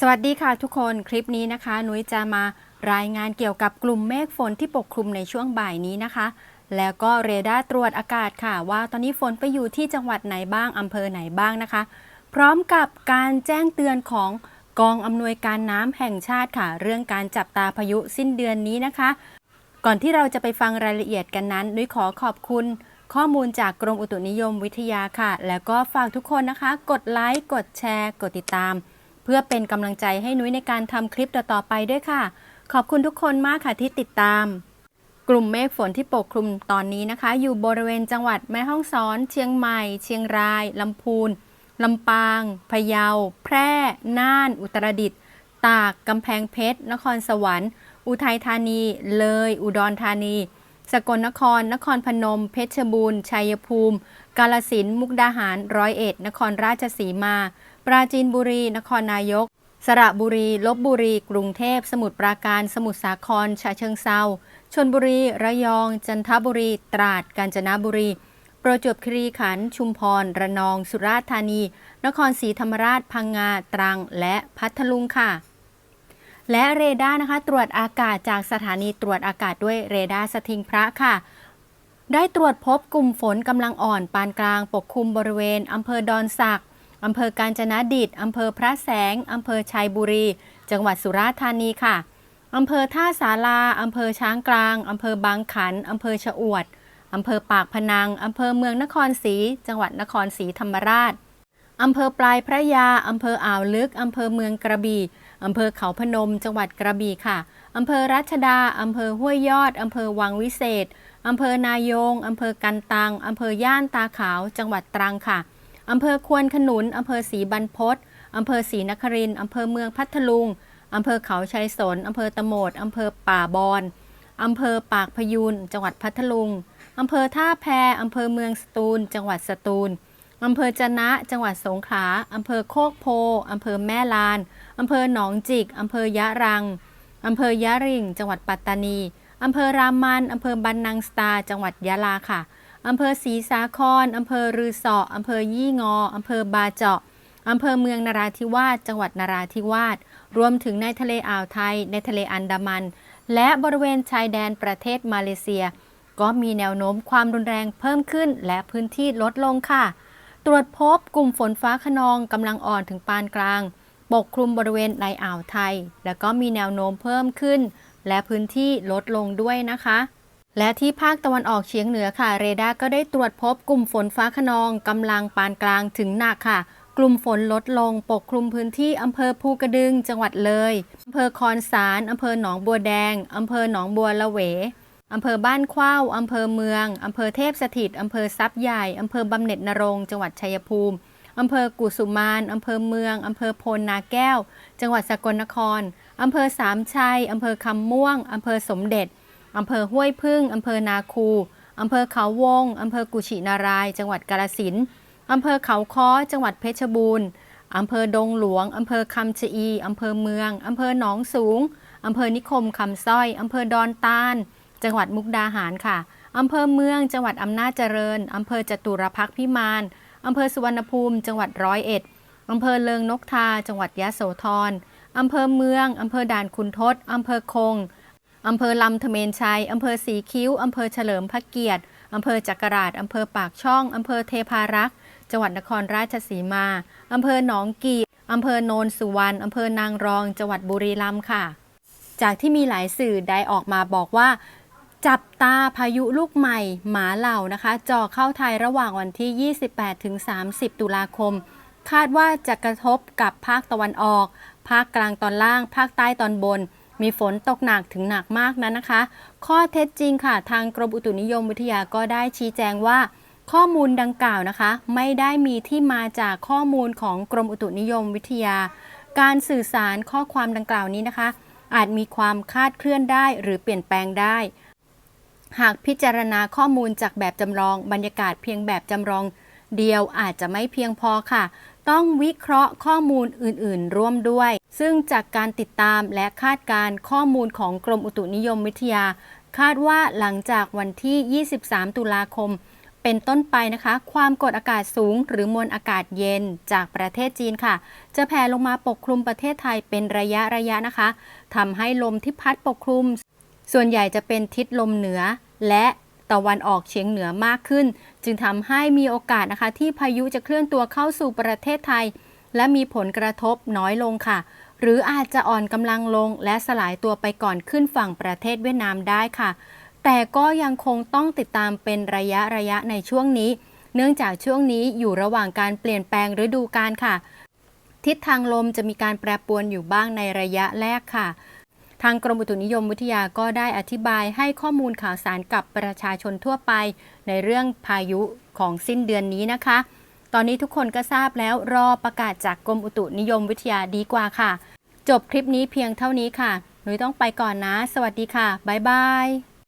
สวัสดีค่ะทุกคนคลิปนี้นะคะนุ้ยจะมารายงานเกี่ยวกับกลุ่มเมฆฝนที่ปกคลุมในช่วงบ่ายนี้นะคะ แล้วก็เรดาร์ตรวจอากาศค่ะ ว่าตอนนี้ฝนไปอยู่ที่จังหวัดไหนบ้างอำเภอไหนบ้างนะคะ พร้อมกับการแจ้งเตือนของกองอำนวยการน้ำแห่งชาติค่ะ เรื่องการจับตาพายุสิ้นเดือนนี้นะคะ ก่อนที่เราจะไปฟังรายละเอียดกันนั้นนุ้ยขอขอบคุณ ข้อมูลจากกรมอุตุนิยมวิทยาค่ะ แล้วก็ฝากทุกคนนะคะ กดไลค์กดแชร์ กดติดตาม พื่อเป็นกำลังใจให้นุ้ยในการทำคลิปต่อๆไปด้วยค่ะ ขอบคุณทุกคนมากค่ะที่ติดตาม กลุ่มเมฆฝนที่ปกคลุมตอนนี้นะคะ อยู่บริเวณจังหวัดแม่ฮ่องสอน เชียงใหม่ เชียงรายลำพูนลำปาง พะเยา แพร่ น่าน อุตรดิตถ์ ตาก กำแพงเพชร นครสวรรค์ อุทัยธานี เลย อุดรธานี สกลนคร นครพนม เพชรบูรณ์ ชัยภูมิ กาลสิน มุกดาหาร ร้อยเอ็ด นครราชสีมา ปราจีนบุรี นครนายก สระบุรี ลบบุรี กรุงเทพ สมุทรปราการ สมุทรสาคร ฉะเชิงเซาชนบุรี ระยอง จันทบุรี ตราด กาญจนบุรี ประจวบคีรีขันธ์ ชุมพร ระนอง สุราษฎร์ธานี นครศรีธรรมราช พังงา ตรัง และพัทลุงค่ะ และเรดาร์นะคะ ตรวจอากาศจากสถานีตรวจอากาศด้วยเรดาร์สทิงพระค่ะได้ตรวจพบกลุ่มฝนกำลังอ่อนปานกลางปกคลุมบริเวณอำเภอดอนสัก อำเภอกาญจนดิตอำเภอพระแสงอำเภอชัยบุรี จังหวัดสุราษฎร์ธานีค่ะอำเภอท่าสาราอำเภอช้างกลางอำเภอบางขันอำเภอชะอวดอำเภอปากพนังอำเภอเมืองนครศรี จังหวัดนครศรีธรรมราชอำเภอปลายพระยาอำเภออ่าวลึกอำเภอเมืองกระบี่อำเภอเขาพนม จังหวัดกระบี่ค่ะอำเภอรัชดาอำเภอห้วยยอดอำเภอวังวิเศษอำเภอนายงอำเภอกันตังอำเภอย่านตาขาว จังหวัดตรังค่ะ อำเภอควนขนุนอำเภอศรีบรรพตอำเภอศรีนครินอำเภอเมืองพัทลุงอำเภอเขาชัยสนอำเภอตะโหมดอำเภอป่าบอนอำเภอปากพยูนจังหวัดพัทลุงอำเภอท่าแพอำเภอเมืองสตูล จังหวัดสตูลอำเภอจะนะ จังหวัดสงขลาอำเภอโคกโพอำเภอแม่ลานอำเภอหนองจิกอำเภอยะรังอำเภอยะริง จังหวัดปัตตานีอำเภอรามันอำเภอบันนังสตา จังหวัดยะลาค่ะ อำเภอศรีสาครอำเภอรือสออำเภอยี่งออำเภอบาเจาะอำเภอเมืองนราธิวาสจังหวัดนราธิวาสรวมถึงในทะเลอ่าวไทย ในทะเลอันดามัน และบริเวณชายแดนประเทศมาเลเซีย ก็มีแนวโน้มความรุนแรงเพิ่มขึ้นและพื้นที่ลดลงค่ะ ตรวจพบกลุ่มฝนฟ้าขนองกำลังอ่อนถึงปานกลาง ปกคลุมบริเวณในอ่าวไทย แล้วก็มีแนวโน้มเพิ่มขึ้น และพื้นที่ลดลงด้วยนะคะ และที่ภาคตะวันออกเฉียงเหนือค่ะ เรดาร์ก็ได้ตรวจพบกลุ่มฝนฟ้าขนองกำลังปานกลางถึงหนักค่ะ กลุ่มฝนลดลงปกคลุมพื้นที่อำเภอภูกระดึงจังหวัดเลยอำเภอคอนสารอำเภอหนองบัวแดงอำเภอหนองบัวละเวอำเภอบ้านข้าวอำเภอเมืองอำเภอเทพสถิตอำเภอทรัพย์ใหญ่อำเภอบำเหน็จนรงจังหวัดชัยภูมิอำเภอกุสุมานอำเภอเมืองอำเภอโพนนาแก้ว จังหวัดสกลนครอำเภอสามชัยอำเภอคำม่วงอำเภอสมเด็จ อำเภอห้วยพึ่ง อำเภอนาคู อำเภอเขาวง อำเภอกุชินาราย จังหวัดกาฬสินอำเภอเขาค้อ จังหวัดเพชรบูรณ์อำเภอดงหลวง อำเภอคำชะอี อำเภอเมือง อำเภอหนองสูง อำเภอนิคมคำสร้อย อำเภอดอนตาลจังหวัดมุกดาหารค่ะ อำเภอเมือง จังหวัดอำนาจเจริญ อำเภอจตุรพักพิมาน อำเภอสุวรรณภูมิ จังหวัดร้อยเอ็ด อำเภอเลิงนกทา จังหวัดยะโสธร อำเภอเมือง อำเภอด่านขุนทดอำเภอคง อำเภอลำธเมนชัย อำเภอสีคิ้ว อำเภอเฉลิมพระเกียรติ อำเภอจักราช อำเภอปากช่อง อำเภอเทพารักษ์ จังหวัดนครราชสีมา อำเภอหนองกีอำเภอโนนสุวรรณ อำเภอนางรอง จังหวัดบุรีรัมย์ค่ะ จากที่มีหลายสื่อได้ออกมาบอกว่า จับตาพายุลูกใหม่หมาเหล่านะคะจ่อเข้าไทยระหว่างวันที่ 28-30 ตุลาคม คาดว่าจะกระทบกับภาคตะวันออก ภาคกลางตอนล่าง ภาคใต้ตอนบน มีฝนตกหนักถึงหนักมากนั้นนะคะ ข้อเท็จจริงค่ะ ทางกรมอุตุนิยมวิทยาก็ได้ชี้แจงว่า ข้อมูลดังกล่าวนะคะ ไม่ได้มีที่มาจากข้อมูลของกรมอุตุนิยมวิทยา การสื่อสารข้อความดังกล่าวนี้นะคะ อาจมีความคาดเคลื่อนได้หรือเปลี่ยนแปลงได้ หากพิจารณาข้อมูลจากแบบจำลอง บรรยากาศเพียงแบบจำลองเดียวอาจจะไม่เพียงพอค่ะ ต้องวิเคราะห์ข้อมูลอื่น ๆ ร่วมด้วย ซึ่งจากการติดตามและคาดการณ์ข้อมูลของกรมอุตุนิยมวิทยา คาดว่าหลังจากวันที่ 23 ตุลาคม เป็นต้นไปนะคะ ความกดอากาศสูงหรือมวลอากาศเย็นจากประเทศจีนค่ะ จะแผ่ลงมาปกคลุมประเทศไทยเป็นระยะระยะนะคะทำให้ลมที่พัดปกคลุม ส่วนใหญ่จะเป็นทิศลมเหนือและ ตะวันออกเฉียงเหนือมากขึ้น จึงทำให้มีโอกาสนะคะ ที่พายุจะเคลื่อนตัวเข้าสู่ประเทศไทย และมีผลกระทบน้อยลงค่ะ หรืออาจจะอ่อนกำลังลง และสลายตัวไปก่อนขึ้นฝั่งประเทศเวียดนามได้ค่ะ แต่ก็ยังคงต้องติดตามเป็นระยะระยะในช่วงนี้ เนื่องจากช่วงนี้อยู่ระหว่างการเปลี่ยนแปลงฤดูกาลค่ะ ทิศทางลมจะมีการแปรปรวนอยู่บ้างในระยะแรกค่ะ ทางกรมอุตุนิยมวิทยาก็ได้อธิบายให้ข้อมูลข่าวสารกับประชาชนทั่วไป ในเรื่องพายุของสิ้นเดือนนี้นะคะ ตอนนี้ทุกคนก็ทราบแล้วรอประกาศจากกรมอุตุนิยมวิทยาดีกว่าค่ะ จบคลิปนี้เพียงเท่านี้ค่ะ หนุยต้องไปก่อนนะ สวัสดีค่ะ บ๊ายบาย